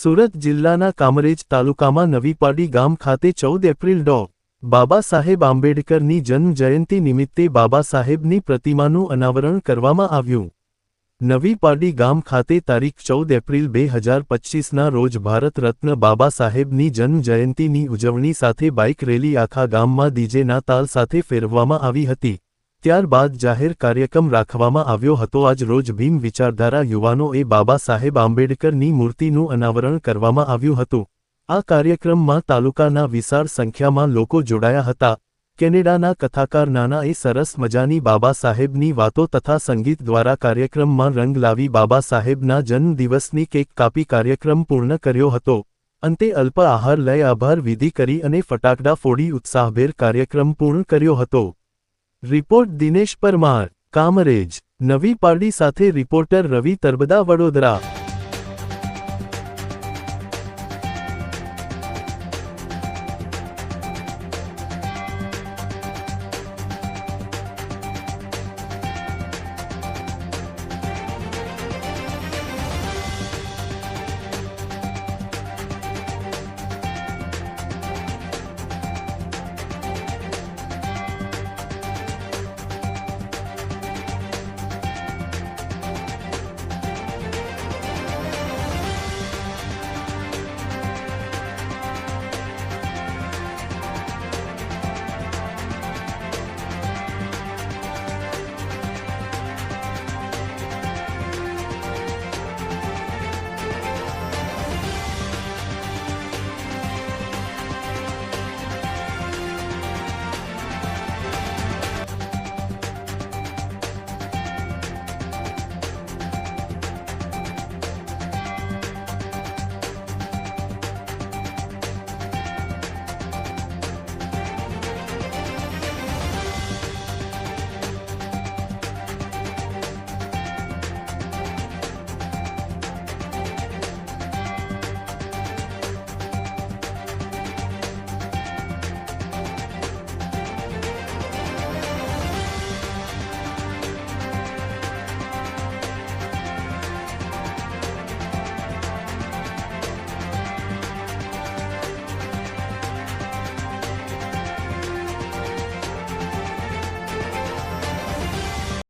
સુરત જિલ્લાના કામરેજ તાલુકામાં નવીપાડી ગામ ખાતે ચૌદ એપ્રિલ ડો. બાબા સાહેબ આંબેડકરની જન્મજયંતિ નિમિત્તે બાબા સાહેબની પ્રતિમાનું અનાવરણ કરવામાં આવ્યું. નવીપાડી ગામ ખાતે તારીખ ચૌદ એપ્રિલ બે હજાર પચ્ચીસના રોજ ભારત રત્ન બાબા સાહેબની જન્મજયંતિની ઉજવણી સાથે બાઇક રેલી આખા ગામમાં ડીજેના તાલ સાથે ફેરવવામાં આવી હતી. ત્યારબાદ જાહેર કાર્યક્રમ રાખવામાં આવ્યો હતો. આજ રોજ ભીમ વિચારધારા યુવાનોએ બાબા સાહેબ આંબેડકરની મૂર્તિનું અનાવરણ કરવામાં આવ્યું હતું. આ કાર્યક્રમમાં તાલુકાના વિશાળ સંખ્યામાં લોકો જોડાયા હતા. કેનેડાના કથાકાર નાનાએ સરસ મજાની બાબા સાહેબની વાતો તથા સંગીત દ્વારા કાર્યક્રમમાં રંગ લાવી બાબા સાહેબના જન્મદિવસની કેક કાપી કાર્યક્રમ પૂર્ણ કર્યો હતો. અંતે અલ્પ આહાર લઈ આભાર વિધિ કરી અને ફટાકડા ફોડી ઉત્સાહભેર કાર્યક્રમ પૂર્ણ કર્યો હતો. રિપોર્ટ દિનેશ પરમાર કામરેજ નવી પારડી સાથે રિપોર્ટર રવિ તરબદા વડોદરા.